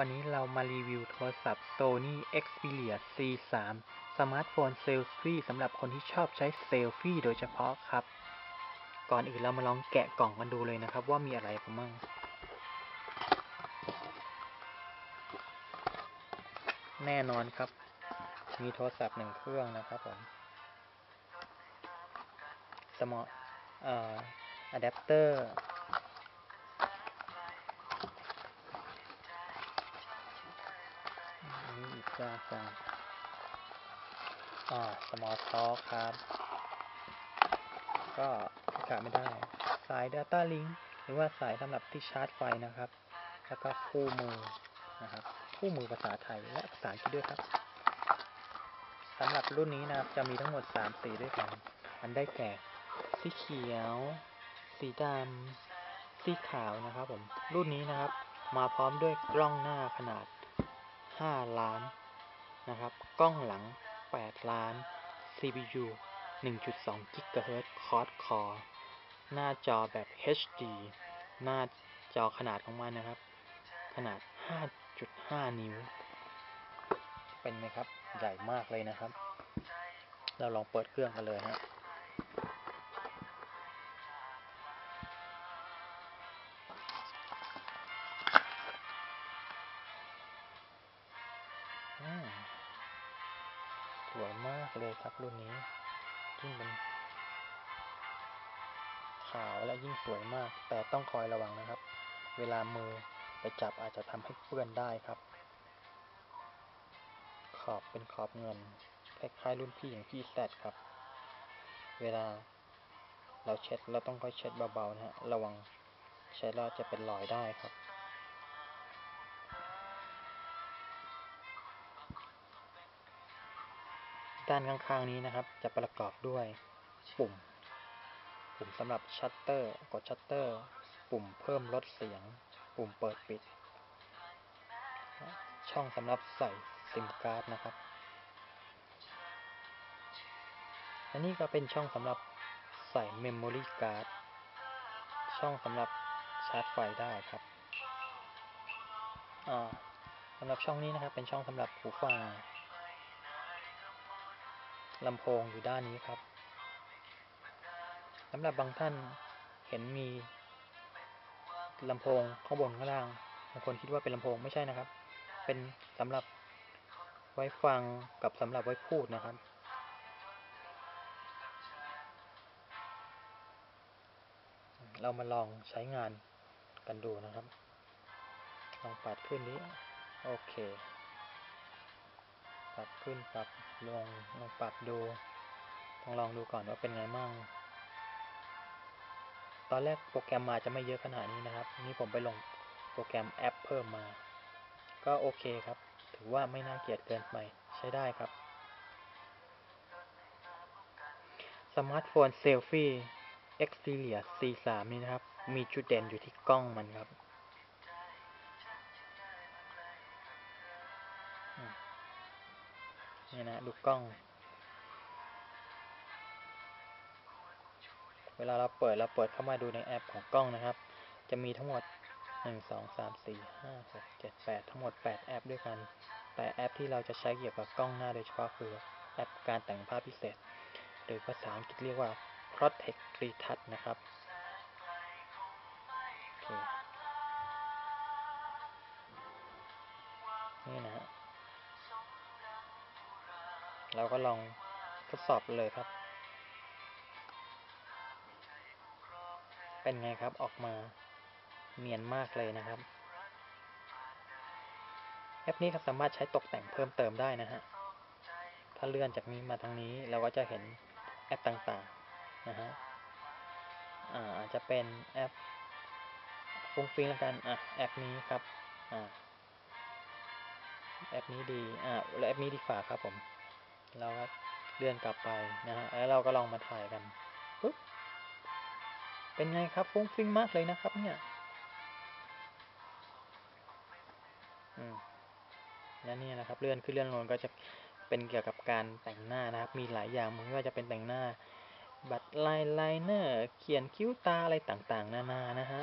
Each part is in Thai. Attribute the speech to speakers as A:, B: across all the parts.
A: วันนี้เรามารีวิวโทรศัพท์ Sony Xperia C3 สมาร์ทโฟนเซลฟี่สำหรับคนที่ชอบใช้เซลฟี่โดยเฉพาะครับ ก่อนอื่นเรามาลองแกะกล่องกันดูเลยนะครับ ว่ามีอะไรบ้างแน่นอนครับ มีโทรศัพท์หนึ่งเครื่องนะครับผมสมอเอ่ออะแดปเตอร์ ยากจังอ่า small talk ครับ ก็ขาดไม่ได้ สาย data link หรือว่าสายสำหรับที่ชาร์จไฟนะครับ แล้วก็คู่มือนะครับ คู่มือภาษาไทยและภาษาอังกฤษด้วยครับสำหรับรุ่นนี้นะครับ จะมีทั้งหมด 3 สีด้วยกัน อันได้แก่ สีเขียว สีดำ สีขาวนะครับผม รุ่นนี้นะครับ มาพร้อมด้วยกล้องหน้าขนาด 5 ล้าน นะครับ กล้องหลัง 8 ล้าน CPU 1.2 GHz Quad Core หน้าจอแบบ HD หน้าจอขนาดของมันนะครับ ขนาด 5.5 นิ้ว เป็นไหมครับ ใหญ่มากเลยนะครับ เราลองเปิดเครื่องกันเลยฮะอืม วยมากเลยครับรุ่นนี้ ยิ่งเป็นขาวและยิ่งสวยมาก แต่ต้องคอยระวังนะครับ เวลามือไปจับอาจจะทำให้เปื้อนได้ครับ ขอบเป็นขอบเงินคล้ายๆรุ่นพี่อย่างพี่แซดครับ เวลาเราเช็ดเราต้องค่อยเช็ดเบาๆนะฮะ ระวังเช็ดแล้วจะเป็นรอยได้ครับ ด้านข้างๆนี้นะครับ จะประกอบด้วยปุ่ม ปุ่มสำหรับชัตเตอร์ กดชัตเตอร์ ปุ่มเพิ่มลดเสียง ปุ่มเปิดปิด ช่องสำหรับใส่ซิมการ์ดนะครับ อันนี้ก็เป็นช่องสำหรับใส่เมมโมรี่การ์ด ช่องสำหรับชาร์จไฟได้ครับสำหรับช่องนี้นะครับ เป็นช่องสำหรับหูฟัง ลำโพงอยู่ด้านนี้ครับสำหรับบางท่านเห็นมีลำโพงข้างบนข้างล่างบางคนคิดว่าเป็นลำโพงไม่ใช่นะครับ เป็นสำหรับไว้ฟังกับสำหรับไว้พูดนะครับ เรามาลองใช้งานกันดูนะครับ ลองปัดขึ้นนี้ โอเค ปรับขึ้นปรับลงลองปรับดูต้องลองดูก่อนว่าเป็นไงมั่งตอนแรกโปรแกรมมาจะไม่เยอะขนาดนี้นะครับ นี่ผมไปลงโปรแกรมแอปเพิ่มมา ก็โอเคครับ ถือว่าไม่น่าเกลียดเกินไปใช้ได้ครับสมาร์ทโฟนเซลฟี่ Xperia C3 นี่นะครับ มีจุดเด่นอยู่ที่กล้องมันครับ นี่นะดูกล้อง เวลาเราเปิดเราเปิดเข้ามาดูในแอปของกล้องนะครับ จะมีทั้งหมด 1 2 3 4 5 6 7 8 ทั้งหมด 8 แอปด้วยกัน แต่แอปที่เราจะใช้เกี่ยวกับกล้องหน้าโดยเฉพาะคือแอปการแต่งภาพพิเศษ หรือภาษาอังกฤษเรียกว่า Protect Retouch นะครับ เราก็ลองทดสอบเลยครับ เป็นไงครับออกมาเนียนมากเลยนะครับ แอปนี้ก็สามารถใช้ตกแต่งเพิ่มเติมได้นะฮะ ถ้าเลื่อนจากนี้มาทางนี้เราก็จะเห็นแอปต่างๆนะฮะ อ่าอาจจะเป็นแอปฟุ้งฟิ้งแล้วกัน อะแอปนี้ครับ อ่าแอปนี้ดี อ่าแล้วแอปนี้ดีกว่าครับผม เราก็เลื่อนกลับไปนะฮะแล้วเราก็ลองมาถ่ายกันปุ๊บเป็นไงครับฟุ้งฟิ้งมากเลยนะครับ เนี่ยอืมและนี่นะครับเลื่อนขึ้นเลื่อนลงก็จะเป็นเกี่ยวกับการแต่งหน้านะครับ มีหลายอย่างไม่ว่าจะเป็นแต่งหน้า บัตรไลน์ไลเนอร์เขียนคิ้วตาอะไรต่างๆ นานานะฮะ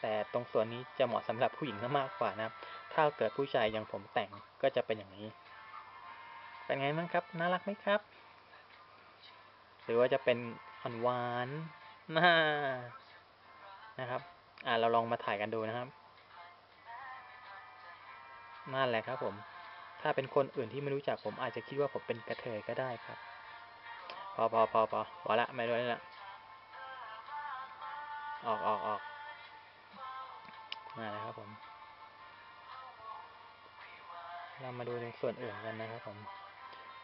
A: แต่ตรงส่วนนี้จะเหมาะสำหรับผู้หญิงมากกว่านะครับ ถ้าเกิดผู้ชายอย่างผมแต่งก็จะเป็นอย่างนี้ เป็นไงบ้างครับ น่ารักไหมครับ หรือว่าจะเป็นอ่อนหวานน่านะครับ อ่าเราลองมาถ่ายกันดูนะครับนั่นแหละครับผม ถ้าเป็นคนอื่นที่ไม่รู้จักผมอาจจะคิดว่าผมเป็นกระเทยก็ได้ครับ พอพอพอพอพอละไม่รู้ละออกออกออกนั่นแหละครับผม เรามาดูในส่วนอื่นกันนะครับผม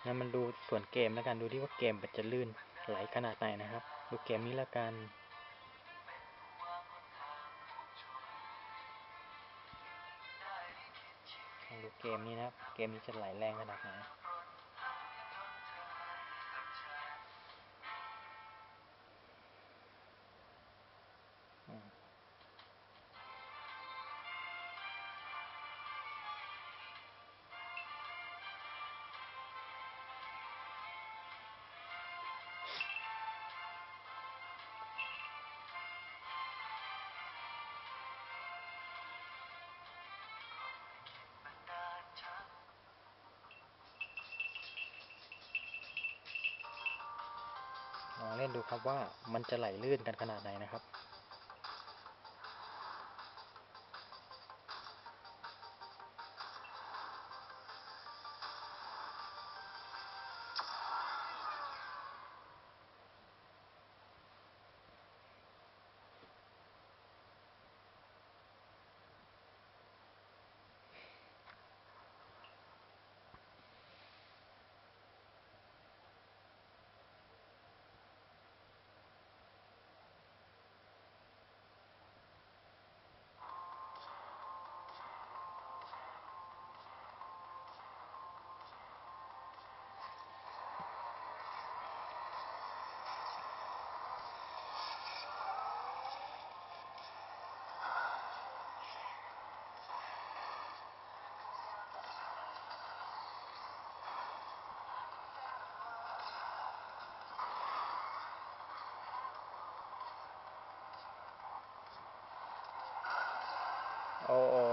A: งั้นมันดูส่วนเกมแล้วกันดูที่ว่าเกมมันจะลื่นไหลขนาดไหนนะครับ ดูเกมนี้แล้วกันดูเกมนี้นะครับ เกมนี้จะไหลแรงขนาดไหน นดูครับว่ามันจะไหลลื่นกันขนาดไหนนะครับ โ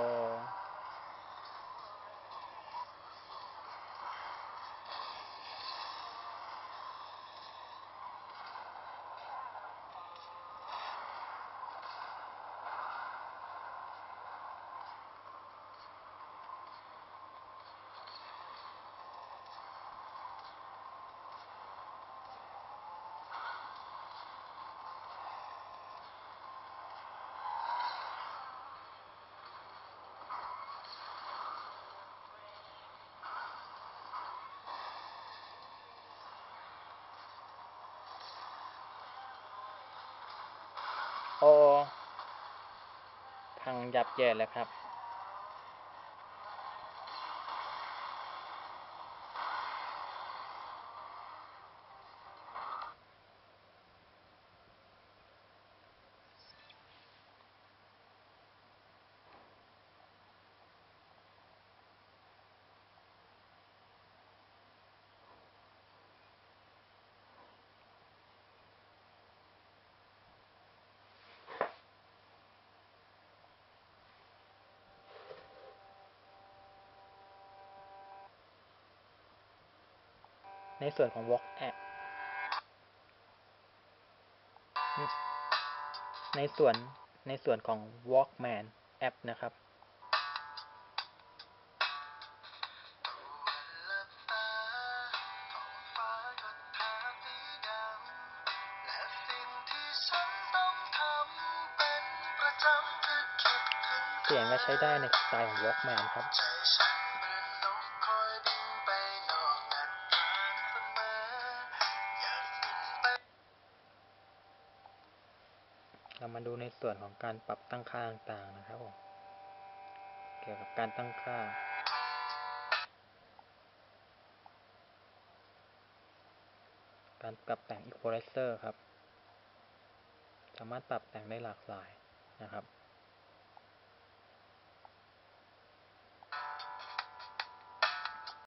A: โอพังยับเยินแล้วครับ ในส่วนของ Walk App ในส่วนในส่วนของ Walkman App นะครับ เสียงก็ใช้ได้ในสไตล์ของ Walkman ครับ ส่วนของการปรับตั้งค่าต่างๆนะครับผมเกี่ยวกับการตั้งค่า การปรับแต่ง Equalizer ครับ สามารถปรับแต่งได้หลากหลายนะครับ